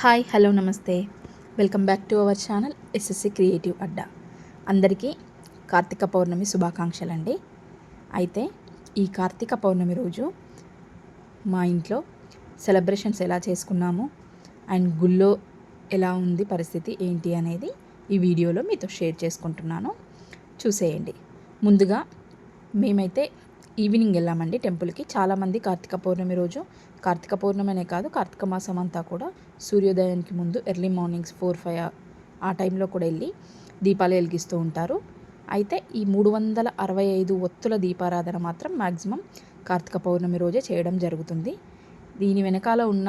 Hi hello namaste. Welcome back to our channel SSC creative Adda. అందరికీ కార్తీక పౌర్ణమి శుభాకాంక్షలు అండి అయితే ఈ కార్తీక పౌర్ణమి రోజు మా ఇంట్లో సెలబ్రేషన్స్ ఎలా చేసుకున్నాము అండ్ గుళ్ళో ఎలా ఉంది పరిస్థితి ఏంటి అనేది ఈ వీడియోలో మీతో షేర్ చేసుకుంటున్నాను. చూసేయండి. ముందుగా మేమైతే ఈవినింగ్ వెళ్ళామండి టెంపుల్కి. చాలామంది కార్తీక పౌర్ణమి రోజు కార్తీక పౌర్ణమనే కాదు కార్తీక మాసం అంతా కూడా సూర్యోదయానికి ముందు ఎర్లీ మార్నింగ్స్ ఫోర్ ఫైవ్ ఆ టైంలో కూడా వెళ్ళి దీపాలు వెలిగిస్తూ ఉంటారు. అయితే ఈ మూడు వందల అరవై ఐదు ఒత్తుల దీపారాధన మాత్రం మ్యాక్సిమం కార్తీక పౌర్ణమి రోజే చేయడం జరుగుతుంది. దీని వెనకాల ఉన్న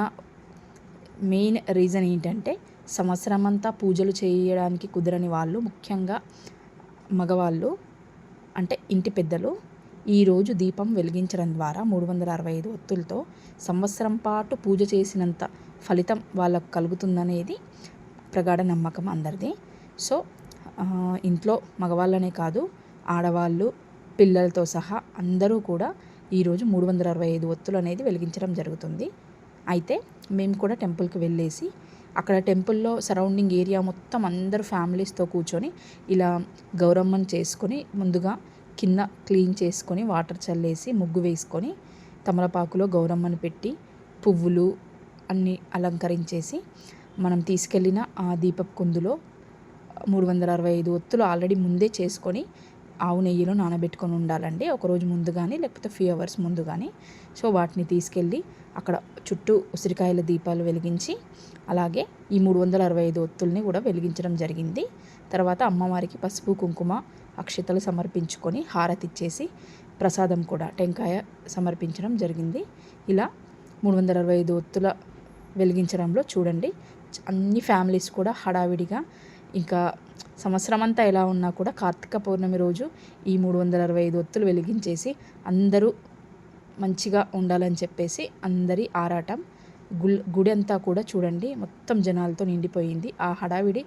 మెయిన్ రీజన్ ఏంటంటే సంవత్సరం అంతా పూజలు చేయడానికి కుదరని వాళ్ళు ముఖ్యంగా మగవాళ్ళు అంటే ఇంటి పెద్దలు ఈరోజు దీపం వెలిగించడం ద్వారా మూడు వందల అరవై ఐదు ఒత్తులతో సంవత్సరం పాటు పూజ చేసినంత ఫలితం వాళ్ళకు కలుగుతుందనేది ప్రగాఢ నమ్మకం అందరిది. సో ఇంట్లో మగవాళ్ళనే కాదు ఆడవాళ్ళు పిల్లలతో సహా అందరూ కూడా ఈరోజు మూడు వందల అరవై ఐదు ఒత్తులు అనేది వెలిగించడం జరుగుతుంది. అయితే మేము కూడా టెంపుల్కి వెళ్ళేసి అక్కడ టెంపుల్లో సరౌండింగ్ ఏరియా మొత్తం అందరూ ఫ్యామిలీస్తో కూర్చొని ఇలా గౌరమ్మను చేసుకొని ముందుగా కింద క్లీన్ చేసుకొని వాటర్ చల్లేసి ముగ్గు వేసుకొని తమలపాకులో గౌరమ్మను పెట్టి పువ్వులు అన్నీ అలంకరించేసి మనం తీసుకెళ్ళిన ఆ దీపపు కుందులో మూడు వందల అరవై ఐదు ఒత్తులు ఆల్రెడీ ముందే చేసుకొని ఆవు నెయ్యిలో నానబెట్టుకొని ఉండాలండి. ఒకరోజు ముందు కానీ లేకపోతే ఫ్యూ అవర్స్ ముందు కానీ సో వాటిని తీసుకెళ్ళి అక్కడ చుట్టూ ఉసిరికాయల దీపాలు వెలిగించి అలాగే ఈ మూడు వందల అరవై ఐదు ఒత్తుల్ని కూడా వెలిగించడం జరిగింది. తర్వాత అమ్మవారికి పసుపు కుంకుమ అక్షతలు సమర్పించుకొని హారతి ఇచ్చేసి ప్రసాదం కూడా టెంకాయ సమర్పించడం జరిగింది. ఇలా మూడు వందల అరవై ఐదు ఒత్తుల వెలిగించడంలో చూడండి అన్ని ఫ్యామిలీస్ కూడా హడావిడిగా ఇంకా సంవత్సరం అంతా ఎలా ఉన్నా కూడా కార్తీక పౌర్ణమి రోజు ఈ మూడు వందల అరవై ఐదు ఒత్తులు వెలిగించేసి అందరూ మంచిగా ఉండాలని చెప్పేసి అందరి ఆరాటం. గుల్ గుడి అంతా కూడా చూడండి మొత్తం జనాలతో నిండిపోయింది. ఆ హడావిడి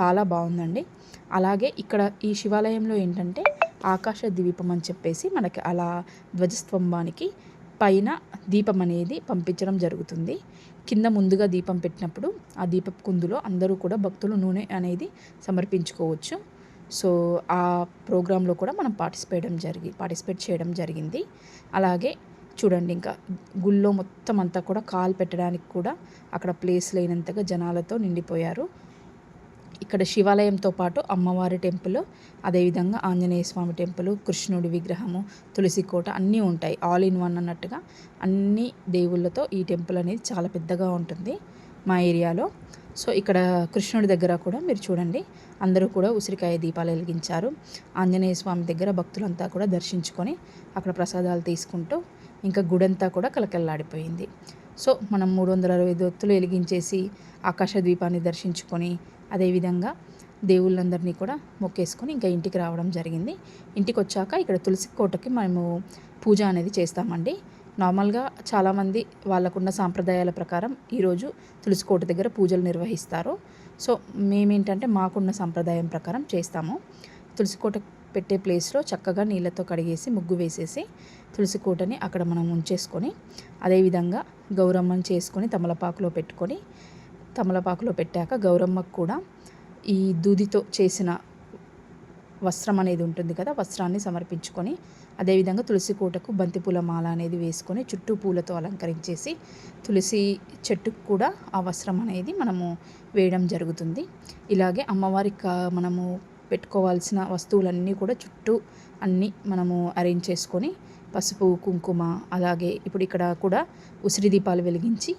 చాలా బాగుందండి. అలాగే ఇక్కడ ఈ శివాలయంలో ఏంటంటే ఆకాశ దీపం అని చెప్పేసి మనకి అలా ధ్వజస్తంభానికి పైన దీపం అనేది పంపించడం జరుగుతుంది. కింద ముందుగా దీపం పెట్టినప్పుడు ఆ దీప కుందులో అందరూ కూడా భక్తులు నూనె అనేది సమర్పించుకోవచ్చు. సో ఆ ప్రోగ్రాంలో కూడా మనం పార్టిసిపేట్ జరిగి పార్టిసిపేట్ చేయడం జరిగింది. అలాగే చూడండి ఇంకా గుళ్ళో మొత్తం అంతా కూడా కాలు పెట్టడానికి కూడా అక్కడ ప్లేస్ లేనంతగా జనాలతో నిండిపోయారు. ఇక్కడ శివాలయంతో పాటు అమ్మవారి టెంపుల్ అదేవిధంగా ఆంజనేయ స్వామి టెంపుల్ కృష్ణుడి విగ్రహము తులసి కోట అన్నీ ఉంటాయి. ఆల్ ఇన్ వన్ అన్నట్టుగా అన్ని దేవుళ్ళతో ఈ టెంపుల్ అనేది చాలా పెద్దగా ఉంటుంది మా ఏరియాలో. సో ఇక్కడ కృష్ణుడి దగ్గర కూడా మీరు చూడండి అందరూ కూడా ఉసిరికాయ దీపాలు వెలిగించారు. ఆంజనేయ స్వామి దగ్గర భక్తులంతా కూడా దర్శించుకొని అక్కడ ప్రసాదాలు తీసుకుంటూ ఇంకా గుడంతా కూడా కలకల్లాడిపోయింది సో మనం మూడు వందల అరవై దొత్తులు వెలిగించేసి ఆకాశ ద్వీపాన్ని దర్శించుకొని అదేవిధంగా దేవుళ్ళందరినీ కూడా మొక్కేసుకొని ఇంకా ఇంటికి రావడం జరిగింది. ఇంటికి వచ్చాక ఇక్కడ తులసి కోటకి మేము పూజ అనేది చేస్తామండి. నార్మల్గా చాలామంది వాళ్ళకున్న సాంప్రదాయాల ప్రకారం ఈరోజు తులసి కోట దగ్గర పూజలు నిర్వహిస్తారు. సో మేమేంటంటే మాకున్న సాంప్రదాయం ప్రకారం చేస్తాము. తులసి కోట పెట్టే ప్లేస్లో చక్కగా నీళ్ళతో కడిగేసి ముగ్గు వేసేసి తులసి కోటని అక్కడ మనం ఉంచేసుకొని అదేవిధంగా గౌరమ్మని చేసుకొని తమలపాకులో పెట్టుకొని తమలపాకులో పెట్టాక గౌరమ్మకు కూడా ఈ దూదితో చేసిన వస్త్రం అనేది ఉంటుంది కదా వస్త్రాన్ని సమర్పించుకొని అదేవిధంగా తులసి కోటకు బంతిపూల మాల అనేది వేసుకొని చుట్టూ పూలతో అలంకరించేసి తులసి చెట్టుకు కూడా ఆ వస్త్రం అనేది మనము వేయడం జరుగుతుంది. ఇలాగే అమ్మవారికి మనము పెట్టుకోవాల్సిన వస్తువులన్నీ కూడా చుట్టూ అన్నీ మనము అరేంజ్ చేసుకొని పసుపు కుంకుమ అలాగే ఇప్పుడు ఇక్కడ కూడా ఉసిరి దీపాలు వెలిగించి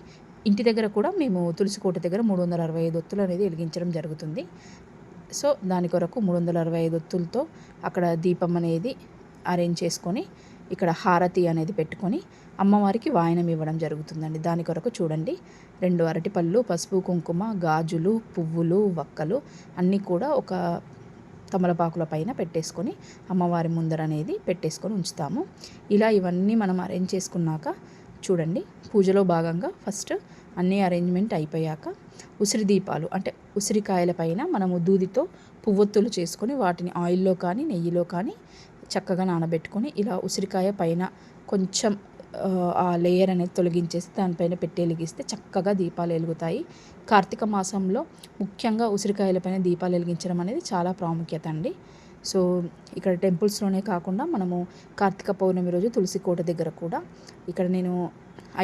ఇంటి దగ్గర కూడా మేము తులసికోట దగ్గర మూడు వందల అరవై ఐదు ఒత్తులు అనేది వెలిగించడం జరుగుతుంది. సో దాని కొరకు మూడు వందల అరవై ఐదు ఒత్తులతో అక్కడ దీపం అనేది అరేంజ్ చేసుకొని ఇక్కడ హారతి అనేది పెట్టుకొని అమ్మవారికి వాయనం ఇవ్వడం జరుగుతుందండి. దాని కొరకు చూడండి రెండు అరటిపళ్ళు పసుపు కుంకుమ గాజులు పువ్వులు వక్కలు అన్నీ కూడా ఒక తమలపాకుల పైన పెట్టేసుకొని అమ్మవారి ముందర అనేది పెట్టేసుకొని ఉంచుతాము. ఇలా ఇవన్నీ మనం అరేంజ్ చేసుకున్నాక చూడండి పూజలో భాగంగా ఫస్ట్ అన్నీ అరేంజ్మెంట్ అయిపోయాక ఉసిరి దీపాలు అంటే ఉసిరికాయల పైన మనము దూదితో పువ్వొత్తులు చేసుకొని వాటిని ఆయిల్లో కానీ నెయ్యిలో కానీ చక్కగా నానబెట్టుకొని ఇలా ఉసిరికాయ పైన కొంచెం ఆ లేయర్ అనేది తొలగించేసి దానిపైన పెట్టి వెలిగిస్తే చక్కగా దీపాలు వెలుగుతాయి. కార్తీక మాసంలో ముఖ్యంగా ఉసిరికాయలపైన దీపాలు వెలిగించడం అనేది చాలా ప్రాముఖ్యత అండి. సో ఇక్కడ టెంపుల్స్లోనే కాకుండా మనము కార్తీక పౌర్ణమి రోజు తులసి కోట దగ్గర కూడా ఇక్కడ నేను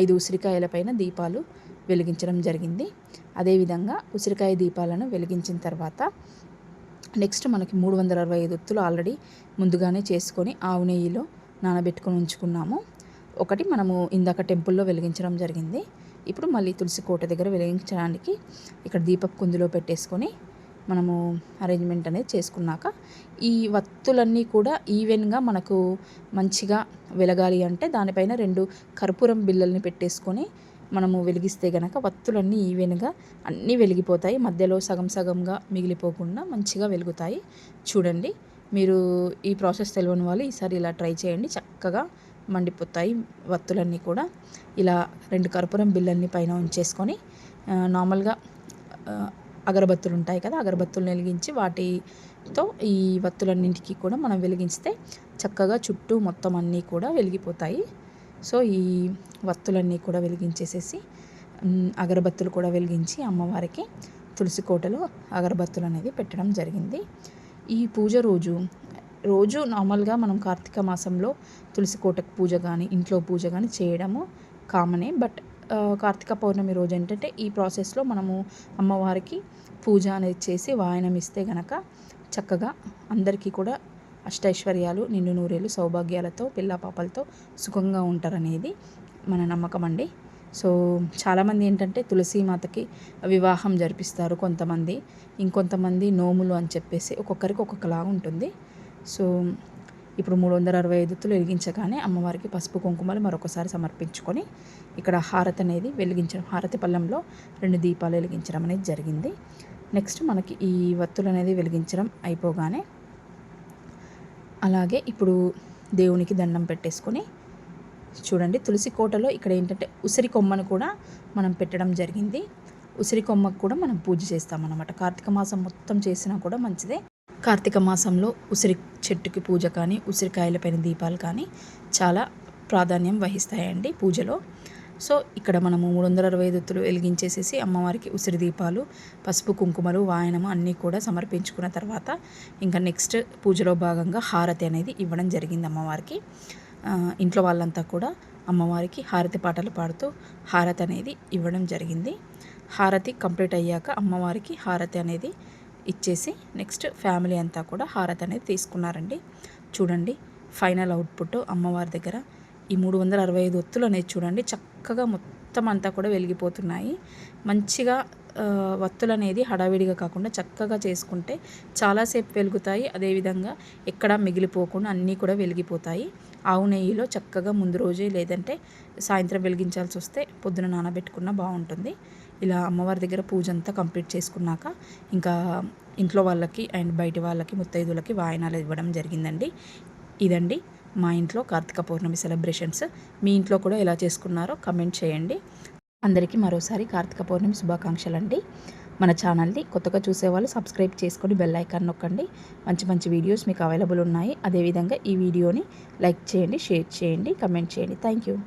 ఐదు ఉసిరికాయల పైన దీపాలు వెలిగించడం జరిగింది. అదేవిధంగా ఉసిరికాయ దీపాలను వెలిగించిన తర్వాత నెక్స్ట్ మనకి మూడు వందల అరవై ఐదు ఒత్తులు ఆల్రెడీ ముందుగానే చేసుకొని ఆవు నెయ్యిలో నానబెట్టుకొని ఉంచుకున్నాము. ఒకటి మనము ఇందాక టెంపుల్లో వెలిగించడం జరిగింది. ఇప్పుడు మళ్ళీ తులసి కోట దగ్గర వెలిగించడానికి ఇక్కడ దీపపు కుందిలో పెట్టేసుకొని మనము అరేంజ్మెంట్ అనేది చేసుకున్నాక ఈ వత్తులన్నీ కూడా ఈవెన్గా మనకు మంచిగా వెలగాలి అంటే దానిపైన రెండు కర్పూరం బిల్లల్ని పెట్టేసుకొని మనము వెలిగిస్తే గనక వత్తులన్నీ ఈవెన్గా అన్నీ వెలిగిపోతాయి. మధ్యలో సగం సగంగా మిగిలిపోకుండా మంచిగా వెలుగుతాయి. చూడండి మీరు ఈ ప్రాసెస్ తెలియని వాళ్ళు ఈసారి ఇలా ట్రై చేయండి. చక్కగా మండిపోతాయి వత్తులన్నీ కూడా. ఇలా రెండు కర్పూరం బిళ్ళన్ని పైన ఉంచేసుకొని నార్మల్గా అగరబత్తులు ఉంటాయి కదా అగరబత్తులు వెలిగించి వాటితో ఈ వత్తులన్నింటికి కూడా మనం వెలిగించితే చక్కగా చుట్టూ మొత్తం అన్నీ కూడా వెలిగిపోతాయి. సో ఈ వత్తులన్నీ కూడా వెలిగించేసేసి అగరబత్తులు కూడా వెలిగించి అమ్మవారికి తులసి కోటలో అగరబత్తులు అనేది పెట్టడం జరిగింది. ఈ పూజ రోజు రోజు నార్మల్గా మనం కార్తీక మాసంలో తులసి కోటకు పూజ కానీ ఇంట్లో పూజ కానీ చేయడము కామనే. బట్ కార్తీక పౌర్ణమి రోజు ఏంటంటే ఈ ప్రాసెస్లో మనము అమ్మవారికి పూజ అనేది చేసి వాయనం ఇస్తే గనక చక్కగా అందరికీ కూడా అష్టైశ్వర్యాలు నిండు నూరేళ్ళు సౌభాగ్యాలతో పిల్ల పాపలతో సుఖంగా ఉంటారనేది మన నమ్మకం అండి. సో చాలామంది ఏంటంటే తులసి మాతకి వివాహం జరిపిస్తారు కొంతమంది. ఇంకొంతమంది నోములు అని చెప్పేసి ఒక్కొక్కరికి ఒక్కొక్కలా ఉంటుంది. సో ఇప్పుడు మూడు వందల అరవై ఐదు వెలిగించగానే అమ్మవారికి పసుపు కుంకుమలు మరొకసారి సమర్పించుకొని ఇక్కడ హారతి అనేది వెలిగించడం హారతి పళ్ళెంలో రెండు దీపాలు వెలిగించడం అనేది జరిగింది. నెక్స్ట్ మనకి ఈ వత్తులు అనేది వెలిగించడం అయిపోగానే అలాగే ఇప్పుడు దేవునికి దండం పెట్టేసుకొని చూడండి తులసి కోటలో ఇక్కడ ఏంటంటే ఉసిరి కొమ్మను కూడా మనం పెట్టడం జరిగింది. ఉసిరి కొమ్మకు కూడా మనం పూజ చేస్తామన్నమాట. కార్తీక మాసం మొత్తం చేసినా కూడా మంచిదే. కార్తీక మాసంలో ఉసిరి చెట్టుకి పూజ కానీ ఉసిరికాయల పైన దీపాలు కానీ చాలా ప్రాధాన్యం వహిస్తాయండి పూజలో. సో ఇక్కడ మనము మూడు వందల అరవై ఐదు వెలిగించేసేసి అమ్మవారికి ఉసిరి దీపాలు పసుపు కుంకుమలు వాయనము అన్నీ కూడా సమర్పించుకున్న తర్వాత ఇంకా నెక్స్ట్ పూజలో భాగంగా హారతి అనేది ఇవ్వడం జరిగింది అమ్మవారికి. ఇంట్లో వాళ్ళంతా కూడా అమ్మవారికి హారతి పాటలు పాడుతూ హారతి అనేది ఇవ్వడం జరిగింది. హారతి కంప్లీట్ అయ్యాక అమ్మవారికి హారతి అనేది ఇచ్చేసి నెక్స్ట్ ఫ్యామిలీ అంతా కూడా హారతి అనేది తీసుకున్నారండి. చూడండి ఫైనల్ అవుట్పుట్ అమ్మవారి దగ్గర. ఈ మూడు వందల అరవై ఐదు ఒత్తులు అనేది చూడండి చక్కగా మొత్తం అంతా కూడా వెలిగిపోతున్నాయి. మంచిగా వత్తులు అనేది హడావిడిగా కాకుండా చక్కగా చేసుకుంటే చాలాసేపు వెలుగుతాయి. అదేవిధంగా ఎక్కడ మిగిలిపోకుండా అన్నీ కూడా వెలిగిపోతాయి. ఆవు నెయ్యిలో చక్కగా ముందు రోజే లేదంటే సాయంత్రం వెలిగించాల్సి వస్తే పొద్దున నానబెట్టుకున్న బాగుంటుంది. ఇలా అమ్మవారి దగ్గర పూజ అంతా కంప్లీట్ చేసుకున్నాక ఇంకా ఇంట్లో వాళ్ళకి అండ్ బయట వాళ్ళకి ముత్తైదులకి వాయనాలు ఇవ్వడం జరిగిందండి. ఇదండి మా ఇంట్లో కార్తీక పౌర్ణమి సెలబ్రేషన్స్. మీ ఇంట్లో కూడా ఎలా చేసుకున్నారో కమెంట్ చేయండి. అందరికీ మరోసారి కార్తీక పౌర్ణమి శుభాకాంక్షలు అండి మన ఛానల్ని కొత్తగా చూసేవాళ్ళు సబ్స్క్రైబ్ చేసుకొని బెల్ ఐకాన్ నొక్కండి. మంచి మంచి వీడియోస్ మీకు అవైలబుల్ ఉన్నాయి. అదేవిధంగా ఈ వీడియోని లైక్ చేయండి షేర్ చేయండి కమెంట్ చేయండి. Thank you.